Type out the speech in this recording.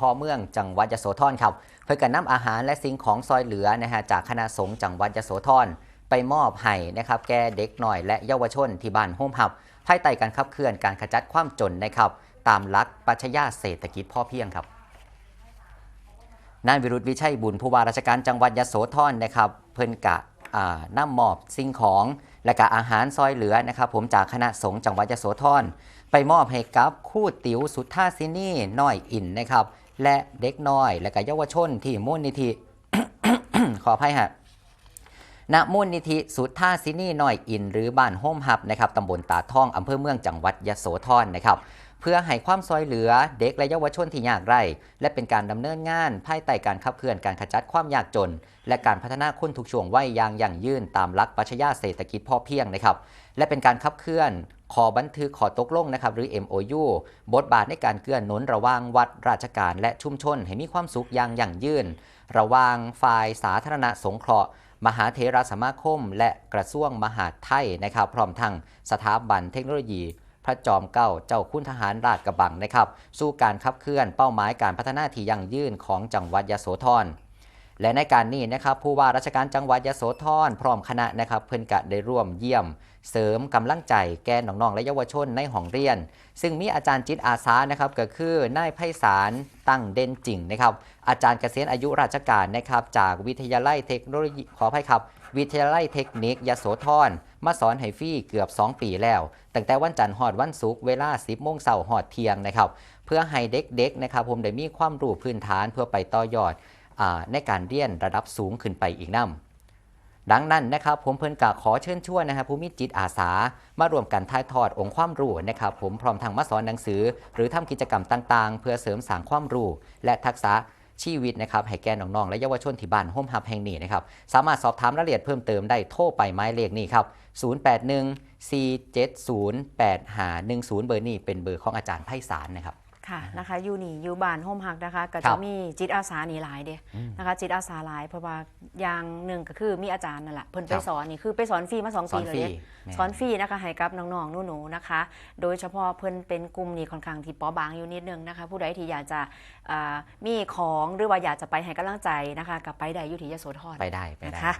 พ่อเมืองจังหวัดยโสธรครับ เพื่อกันนำอาหารและสิ่งของซอยเหลือนะฮะจากคณะสงฆ์จังหวัดยโสธรไปมอบให้นะครับแก่เด็กหน่อยและเยาวชนที่บ้านโฮมฮับภายใต้การขับเคลื่อนการขจัดความจนนะครับ ตามหลักปัชญาเศรษฐกิจพ่อเพียงครับนายวิรุธวิชัยบุญผู้ว่าราชการจังหวัดยโสธรนะครับ เพิ่นกะอ่านำมอบสิ่งของและก็อาหารซอยเหลือนะครับผมจากคณะสงฆ์จังหวัดยโสธรไปมอบให้กับคู่ติ๋วสุทธาสินีน้อยอินนะครับ และเด็กน้อย และก็เยาวชนที่มูลนิธิขออภัยฮะ ณมูลนิธิสุทธาสินีน้อยอิน หรือบ้านโฮมฮับนะครับตำบลตาท่องอำเภอเมืองจังหวัดยโสธรนะครับเพื่อให้ความซอยเหลือเด็กและเยาวชนที่ยากไร้และเป็นการดำเนินงานภายใต้การขับเคลื่อนการขจัดความยากจน และการพัฒนาคนทุกช่วงวัยอย่างยั่งยืนตามหลักปรัชญาเศรษฐกิจพอเพียงนะครับ และเป็นการขับเคลื่อนขอบันทึกขอตกลงนะครับหรือ MOU บทบาทในการเกื้อหนุนระว่างวัดราชการและชุมชนให้มีความสุขอย่างยั่งยืน ระว่างฝ่ายสาธารณสงเคราะห์ มหาเทรสมาคม และกระทรวงมหาดไทยนะครับพร้อมทั้งสถาบันเทคโนโลยีพระจอมเกล้าเจ้าคุณทหารราชกระบังนะครับ สู้การขับเคลื่อนเป้าหมายการพัฒนาที่ยั่งยืนของจังหวัดยโสธร และในการนี้นะครับผู้ว่าราชการจังหวัดยะโสธรพร้อมคณะนะครับ เพิ่นกะได้ร่วมเยี่ยม เสริมกำลังใจแก่น้องๆและเยาวชนในห้องเรียน ซึ่งมีอาจารย์จิตอาสานะครับก็คือนายไพศาลตั้งเด่นจริงนะครับ อาจารย์เกษียณอายุราชการนะครับ จากวิทยาลัยเทคโนโลยีขออภัยครับ วิทยาลัยเทคนิคยโสธรมาสอนให้ฟรีเกือบ 2 ปีแล้ว ตั้งแต่วันจันทร์หอดวันศุกร์เวลา 10โมงเสาร์หอดเที่ยงนะครับ เพื่อให้เด็กๆนะครับผมได้มีความรู้พื้นฐานเพื่อไปต่อยอด ในการเรียนระดับสูงขึ้นไปอีกนำดังนั้นนะครับผมเพิ่นกะขอเชิญชวนนะครับผู้มีจิตอาสา มารวมกันถ่ายทอดองค์ความรู้นะครับ ผมพร้อมทางมาสอนหนังสือ หรือทำกิจกรรมต่างๆ เพื่อเสริมสร้างความรู้และทักษะชีวิตนะครับให้แก่น้องๆและเยาวชนที่บ้านโฮมฮับแห่งนี้นะครับสามารถสอบถามรายละเอียดเพิ่มเติมได้โทรไปหมายเลขนี้ครับ 081 470 8510 เบอร์นี้เป็นเบอร์ของอาจารย์ไพศาลนะครับ ค่ะนะคะอยู่นี่อยู่บ้านโฮมฮักนะคะก็ครัจะบมีจิตอาสานี่หลายเด้อืมนะคะจิตอาสาหลายเพราะว่าอย่างหนึ่งก็คือมีอาจารย์นั่นแหละเพิ่นไปครับสอนนี่คือไปสอนฟรีมาสองสอปีนเลฟรียเด้แม่สอนฟรีนะคะให้กับน้องๆหนูๆนะคะ โดยเฉพาะเพิ่นเป็นกลุ่มนี้ค่อนข้างที่เปอบางอยู่นิดนึงนะคะ ผู้ใดที่อยากจะอ่ามีของหรือว่าอยากจะไปให้กำลังใจนะคะกับไปได้อยู่ที่ยโสธรไปได้ไปได้นะคะ